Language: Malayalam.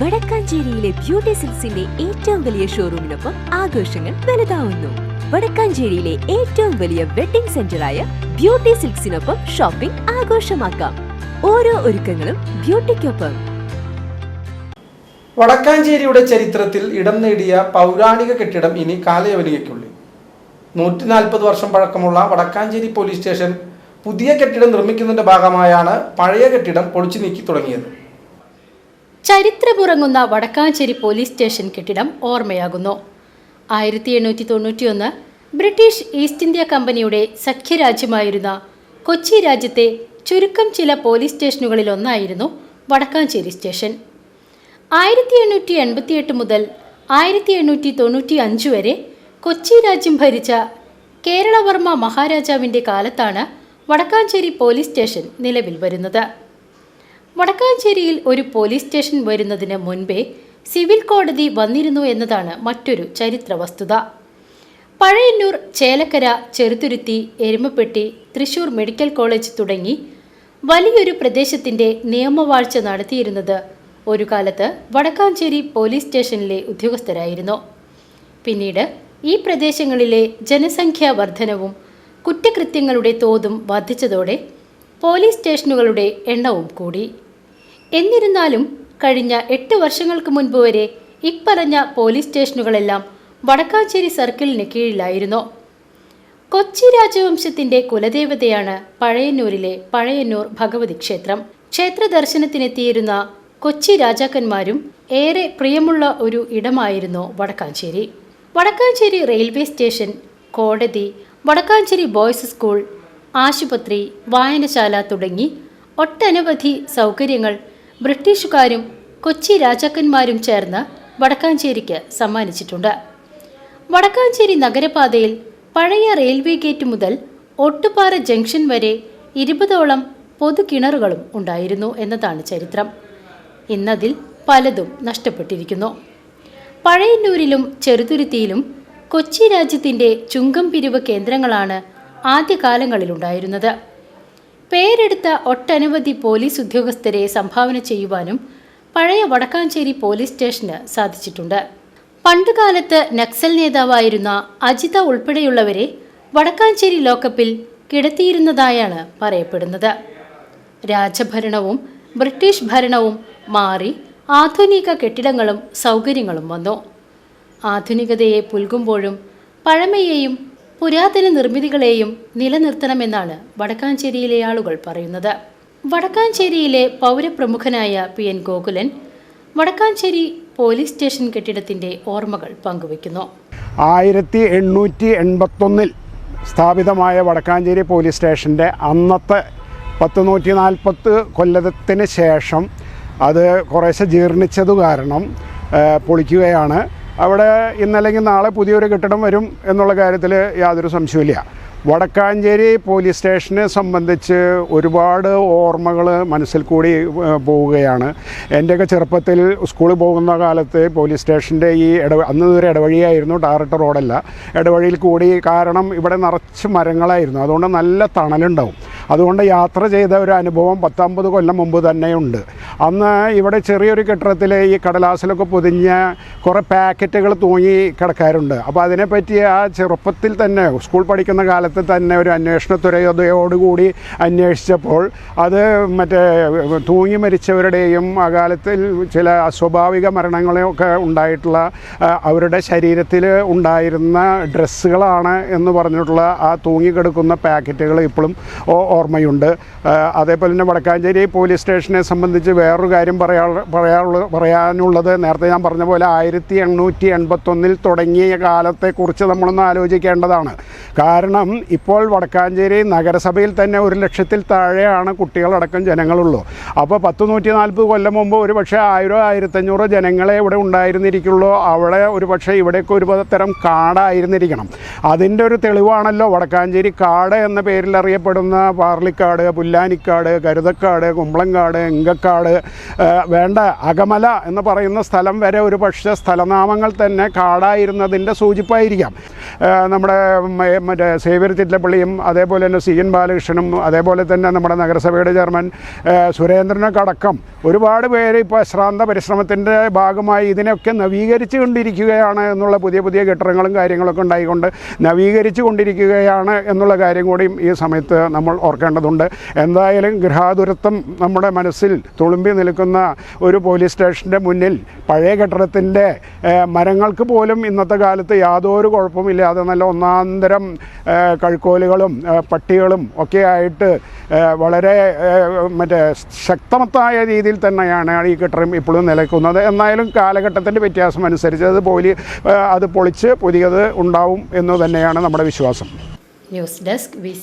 വടക്കാഞ്ചേരിയിലെ ബ്യൂട്ടി സിൽസിന്റെ ഏറ്റവും വലിയ ഷോറൂമിനൊപ്പം ആഘോഷങ്ങൾ വലുതാവുന്നു. വടക്കാഞ്ചേരിയിലെ ഏറ്റവും വലിയ വെഡിംഗ് സെന്ററായ ബ്യൂട്ടി സിൽക്സിനൊപ്പം ഷോപ്പിംഗ് ആഘോഷമാക്കാം. ഓരോ ഒരുക്കങ്ങളും ബ്യൂട്ടിക്കൊപ്പം. വടക്കാഞ്ചേരിയുടെ ചരിത്രത്തിൽ ഇടം നേടിയ പൗരാണിക കെട്ടിടം ഇനി കാലയവനികയ്ക്കുള്ളിൽ. നൂറ്റി നാൽപ്പത് വർഷം പഴക്കമുള്ള വടക്കാഞ്ചേരി പോലീസ് സ്റ്റേഷൻ പുതിയ കെട്ടിടം നിർമ്മിക്കുന്നതിന്റെ ഭാഗമായാണ് പഴയ കെട്ടിടം പൊളിച്ചു നീക്കി തുടങ്ങിയത്. ചരിത്രമുറങ്ങുന്ന വടക്കാഞ്ചേരി പോലീസ് സ്റ്റേഷൻ കെട്ടിടം ഓർമ്മയാകുന്നു. ആയിരത്തി എണ്ണൂറ്റി തൊണ്ണൂറ്റിയൊന്ന് ബ്രിട്ടീഷ് ഈസ്റ്റ് ഇന്ത്യ കമ്പനിയുടെ സഖ്യരാജ്യമായിരുന്ന കൊച്ചി രാജ്യത്തെ ചുരുക്കം ചില പോലീസ് സ്റ്റേഷനുകളിലൊന്നായിരുന്നു വടക്കാഞ്ചേരി സ്റ്റേഷൻ. ആയിരത്തി എണ്ണൂറ്റി എൺപത്തിയെട്ട് മുതൽ ആയിരത്തി എണ്ണൂറ്റി തൊണ്ണൂറ്റി അഞ്ച് വരെ കൊച്ചി രാജ്യം ഭരിച്ച കേരളവർമ്മ മഹാരാജാവിന്റെ കാലത്താണ് വടക്കാഞ്ചേരി പോലീസ് സ്റ്റേഷൻ നിലവിൽ വരുന്നത്. വടക്കാഞ്ചേരിയിൽ ഒരു പോലീസ് സ്റ്റേഷൻ വരുന്നതിന് മുൻപേ സിവിൽ കോടതി വന്നിരുന്നു എന്നതാണ് മറ്റൊരു ചരിത്ര വസ്തുത. പഴയന്നൂർ ചേലക്കര ചെറുതുരുത്തി എരുമപ്പെട്ടി തൃശൂർ മെഡിക്കൽ കോളേജ് തുടങ്ങി വലിയൊരു പ്രദേശത്തിന്റെ നിയമവാഴ്ച നടത്തിയിരുന്നത് ഒരു കാലത്ത് വടക്കാഞ്ചേരി പോലീസ് സ്റ്റേഷനിലെ ഉദ്യോഗസ്ഥരായിരുന്നു. പിന്നീട് ഈ പ്രദേശങ്ങളിലെ ജനസംഖ്യാ വർധനവും കുറ്റകൃത്യങ്ങളുടെ തോതും വർദ്ധിച്ചതോടെ പോലീസ് സ്റ്റേഷനുകളുടെ എണ്ണവും കൂടി. എന്നിരുന്നാലും കഴിഞ്ഞ എട്ട് വർഷങ്ങൾക്ക് മുൻപ് വരെ ഇപ്പറഞ്ഞ പോലീസ് സ്റ്റേഷനുകളെല്ലാം വടക്കാഞ്ചേരി സർക്കിളിന് കീഴിലായിരുന്നു. കൊച്ചി രാജവംശത്തിന്റെ കുലദേവതയാണ് പഴയന്നൂരിലെ പഴയന്നൂർ ഭഗവതി ക്ഷേത്രം. ക്ഷേത്ര ദർശനത്തിനെത്തിയിരുന്ന കൊച്ചി രാജാക്കന്മാരും ഏറെ പ്രിയമുള്ള ഒരു ഇടമായിരുന്നു വടക്കാഞ്ചേരി. വടക്കാഞ്ചേരി റെയിൽവേ സ്റ്റേഷൻ കോടതി വടക്കാഞ്ചേരി ബോയ്സ് സ്കൂൾ ആശുപത്രി വായനശാല തുടങ്ങി ഒട്ടനവധി സൗകര്യങ്ങൾ ബ്രിട്ടീഷുകാരും കൊച്ചി രാജാക്കന്മാരും ചേർന്ന് വടക്കാഞ്ചേരിക്ക് സമ്മാനിച്ചിട്ടുണ്ട്. വടക്കാഞ്ചേരി നഗരപാതയിൽ പഴയ റെയിൽവേ ഗേറ്റ് മുതൽ ഒട്ടുപാറ ജംഗ്ഷൻ വരെ ഇരുപതോളം പൊതുകിണറുകളും ഉണ്ടായിരുന്നു എന്നതാണ് ചരിത്രം. ഇന്നതിൽ പലതും നഷ്ടപ്പെട്ടിരിക്കുന്നു. പഴയന്നൂരിലും ചെറുതുരുത്തിയിലും കൊച്ചി രാജ്യത്തിന്റെ ചുങ്കം പിരിവ് കേന്ദ്രങ്ങളാണ് ആദ്യകാലങ്ങളിലുണ്ടായിരുന്നത്. പേരെടുത്ത ഒട്ടനവധി പോലീസ് ഉദ്യോഗസ്ഥരെ സംഭാവന ചെയ്യുവാനും പഴയ വടക്കാഞ്ചേരി പോലീസ് സ്റ്റേഷന് സാധിച്ചിട്ടുണ്ട്. പണ്ടുകാലത്ത് നക്സൽ നേതാവായിരുന്ന അജിത ഉൾപ്പെടെയുള്ളവരെ വടക്കാഞ്ചേരി ലോക്കപ്പിൽ കിടത്തിയിരുന്നതായാണ് പറയപ്പെടുന്നത്. രാജഭരണവും ബ്രിട്ടീഷ് ഭരണവും മാറി ആധുനിക കെട്ടിടങ്ങളും സൗകര്യങ്ങളും വന്നു. ആധുനികതയെ പുൽകുമ്പോഴും പഴമയെയും പുരാതന നിർമ്മിതികളെയും നിലനിർത്തണമെന്നാണ് വടക്കാഞ്ചേരിയിലെ ആളുകൾ പറയുന്നത്. വടക്കാഞ്ചേരിയിലെ പൗരപ്രമുഖനായ P N Gokulan Vadakkanchery police station കെട്ടിടത്തിന്റെ ഓർമ്മകൾ പങ്കുവയ്ക്കുന്നു. ആയിരത്തി എണ്ണൂറ്റി എൺപത്തൊന്നിൽ സ്ഥാപിതമായ വടക്കാഞ്ചേരി പോലീസ് സ്റ്റേഷന്റെ അന്നത്തെ പത്ത് നൂറ്റി നാൽപ്പത്ത് കൊല്ലത്തിന് ശേഷം അത് കുറേശ്ശെ ജീർണിച്ചത് കാരണം പൊളിക്കുകയാണ്. അവിടെ ഇന്നല്ലെങ്കിൽ നാളെ പുതിയൊരു കെട്ടിടം വരും എന്നുള്ള കാര്യത്തിൽ യാതൊരു സംശയമില്ല വടക്കാഞ്ചേരി പോലീസ് സ്റ്റേഷനെ സംബന്ധിച്ച് ഒരുപാട് ഓർമ്മകൾ മനസ്സിൽ കൂടി പോവുകയാണ്. എന്റെയൊക്കെ ചെറുപ്പത്തിൽ സ്കൂളിൽ പോകുന്ന കാലത്ത് പോലീസ് സ്റ്റേഷന്റെ ഈ ഇട അന്ന് ഒരു ഇടവഴിയായിരുന്നു ടാറിട്ട റോഡല്ല. ഇടവഴിയിൽ കൂടി കാരണം ഇവിടെ നിറച്ച് മരങ്ങളായിരുന്നു. അതുകൊണ്ട് നല്ല തണലുണ്ടാവും. അതുകൊണ്ട് യാത്ര ചെയ്ത ഒരു അനുഭവം പത്തമ്പത് കൊല്ലം മുമ്പ് തന്നെയുണ്ട്. അന്ന് ഇവിടെ ചെറിയൊരു കെട്ടിടത്തിൽ ഈ കടലാസിലൊക്കെ പൊതിഞ്ഞ കുറേ പാക്കറ്റുകൾ തൂങ്ങി കിടക്കാറുണ്ട്. അപ്പോൾ അതിനെപ്പറ്റി ആ ചെറുപ്പത്തിൽ തന്നെ സ്കൂൾ പഠിക്കുന്ന കാലത്ത് തന്നെ ഒരു അന്വേഷണ ത്വരയോടുകൂടി അന്വേഷിച്ചപ്പോൾ അത് മറ്റേ തൂങ്ങി മരിച്ചവരുടെയും ആ കാലത്തിൽ ചില അസ്വാഭാവിക മരണങ്ങളൊക്കെ ഉണ്ടായിട്ടുള്ള അവരുടെ ശരീരത്തിൽ ഉണ്ടായിരുന്ന ഡ്രസ്സുകളാണ് എന്ന് പറഞ്ഞിട്ടുള്ള ആ തൂങ്ങിക്കിടക്കുന്ന പാക്കറ്റുകൾ ഇപ്പോഴും ഓർമ്മയുണ്ട്. അതേപോലെ തന്നെ വടക്കാഞ്ചേരി പോലീസ് സ്റ്റേഷനെ സംബന്ധിച്ച് വേറൊരു കാര്യം പറയാ പറയാനുള്ള പറയാനുള്ളത് നേരത്തെ ഞാൻ പറഞ്ഞ പോലെ ആയിരത്തി എണ്ണൂറ്റി എൺപത്തൊന്നിൽ തുടങ്ങിയ കാലത്തെക്കുറിച്ച് നമ്മളൊന്ന് ആലോചിക്കേണ്ടതാണ്. കാരണം ഇപ്പോൾ വടക്കാഞ്ചേരി നഗരസഭയിൽ തന്നെ ഒരു ലക്ഷത്തിൽ താഴെയാണ് കുട്ടികളടക്കം ജനങ്ങളുള്ളൂ. അപ്പോൾ പത്ത് നൂറ്റി നാൽപ്പത് കൊല്ലം മുമ്പ് ഒരു പക്ഷേ ആയിരോ ആയിരത്തഞ്ഞൂറോ ജനങ്ങളെ ഇവിടെ ഉണ്ടായിരുന്നിരിക്കുള്ളൂ. അവിടെ ഒരു പക്ഷേ ഇവിടെയൊക്കെ ഒരു തരം കാടായിരുന്നിരിക്കണം. അതിന്റെ ഒരു തെളിവാണല്ലോ വടക്കാഞ്ചേരി കാട് എന്ന പേരിൽ അറിയപ്പെടുന്ന പാർലിക്കാട് പുല്ലാനിക്കാട് കരുതക്കാട് കുമ്പളങ്കാട് എങ്കക്കാട് വേണ്ട അകമല എന്ന് പറയുന്ന സ്ഥലം വരെ ഒരു പക്ഷേ സ്ഥലനാമങ്ങൾ തന്നെ കാടായിരുന്നതിന്റെ സൂചിപ്പായിരിക്കാം. നമ്മുടെ മറ്റേ സേവ്യർ ചിറ്റപ്പള്ളിയും അതേപോലെ തന്നെ സി എൻ ബാലകൃഷ്ണനും അതേപോലെ തന്നെ നമ്മുടെ നഗരസഭയുടെ ചെയർമാൻ സുരേന്ദ്രനൊക്കെ അടക്കം ഒരുപാട് പേര് ഇപ്പോൾ അശ്രാന്ത പരിശ്രമത്തിന്റെ ഭാഗമായി ഇതിനൊക്കെ നവീകരിച്ചു കൊണ്ടിരിക്കുകയാണ് എന്നുള്ള പുതിയ പുതിയ കെട്ടിടങ്ങളും കാര്യങ്ങളൊക്കെ ഉണ്ടായിക്കൊണ്ട് നവീകരിച്ചു കൊണ്ടിരിക്കുകയാണ് എന്നുള്ള കാര്യം കൂടിയും ഈ സമയത്ത് നമ്മൾ ഓർക്കേണ്ടതുണ്ട്. എന്തായാലും ഗൃഹാതുരത്വം നമ്മുടെ മനസ്സിൽ തുളുമ്പി നിൽക്കുന്ന ഒരു പോലീസ് സ്റ്റേഷന്റെ മുന്നിൽ പഴയ കെട്ടിടത്തിന്റെ മരങ്ങൾക്ക് പോലും ഇന്നത്തെ കാലത്ത് യാതൊരു കുഴപ്പമില്ലാതെ നല്ല ഒന്നാന്തരം കഴുക്കോലുകളും പട്ടികളും ഒക്കെ ആയിട്ട് വളരെ മറ്റേ ശക്തമത്തായ രീതിയിൽ തന്നെയാണ് ഈ കെട്ടിടം ഇപ്പോഴും നിലയ്ക്കുന്നത് എന്നാലും കാലഘട്ടത്തിന്റെ വ്യത്യാസം അനുസരിച്ച് അത് പോലി അത് പൊളിച്ച് പുതിയത് ഉണ്ടാവും എന്ന് തന്നെയാണ് നമ്മുടെ വിശ്വാസം. News desk V